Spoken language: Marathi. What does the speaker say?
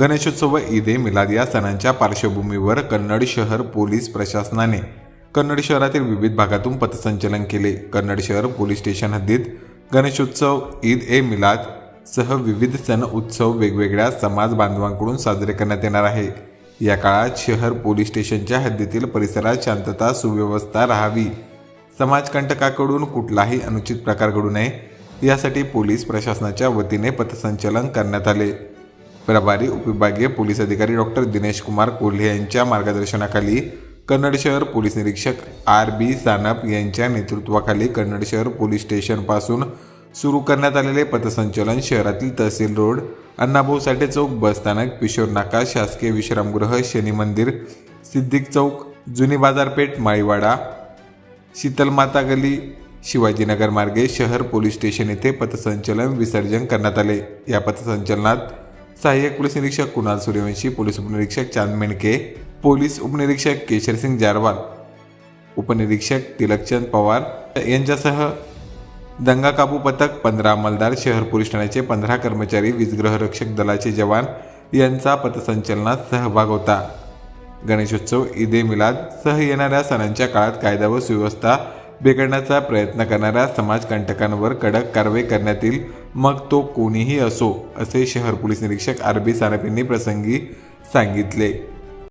गणेशोत्सव व ईद ए मिलाद या सणांच्या पार्श्वभूमीवर कन्नड शहर पोलीस प्रशासनाने कन्नड शहरातील विविध भागातून पथसंचलन केले. कन्नड शहर पोलीस स्टेशन हद्दीत गणेशोत्सव ईद ए मिलाद सह विविध सण उत्सव वेगवेगळ्या समाज बांधवांकडून साजरे करण्यात येणार आहे. या काळात शहर पोलीस स्टेशनच्या हद्दीतील परिसरात शांतता सुव्यवस्था राहावी. समाजकंटकाकडून कुठलाही अनुचित प्रकार घडू नये. यासाठी पोलीस प्रशासनाच्या वतीने पथसंचलन करण्यात आले. प्रभारी उपविभागीय पोलीस अधिकारी डॉक्टर दिनेश कुमार कोल्हे यांच्या मार्गदर्शनाखाली कन्नड शहर पोलीस निरीक्षक आर बी सानप यांच्या नेतृत्वाखाली कन्नड शहर पोलीस स्टेशनपासून सुरू करण्यात आलेले पथसंचलन शहरातील तहसील रोड अण्णाभाऊ साठे चौक बसस्थानक किशोर नाका शासकीय विश्रामगृह शनी मंदिर सिद्दीक चौक जुनी बाजारपेठ माळीवाडा शीतलमाता गली शिवाजीनगर मार्गे शहर पोलीस स्टेशन येथे पथसंचलन विसर्जन करण्यात आले. या पथसंचलनात सहाय्यक पोलीस निरीक्षक कुणाल सूर्यवंशी पोलीस उपनिरीक्षक चांद मेंढके पोलीस उपनिरीक्षक केशरसिंग जारवाल उपनिरीक्षक तिलकचंद पवार यांच्यासह दंगा काबू पथक पंधरा अंमलदार शहर पोलीस ठाण्याचे पंधरा कर्मचारी वीजगृह रक्षक दलाचे जवान यांचा पथसंचलनात सहभाग होता. गणेशोत्सव ईद ए मिलाद सह येणाऱ्या सणांच्या काळात कायदा व सुव्यवस्था बिघडण्याचा प्रयत्न करणाऱ्या समाजकंटकांवर कडक कारवाई करण्यात येईल मग तो कोणीही असो असे शहर पोलीस निरीक्षक आर बी सानप यांनी प्रसंगी सांगितले.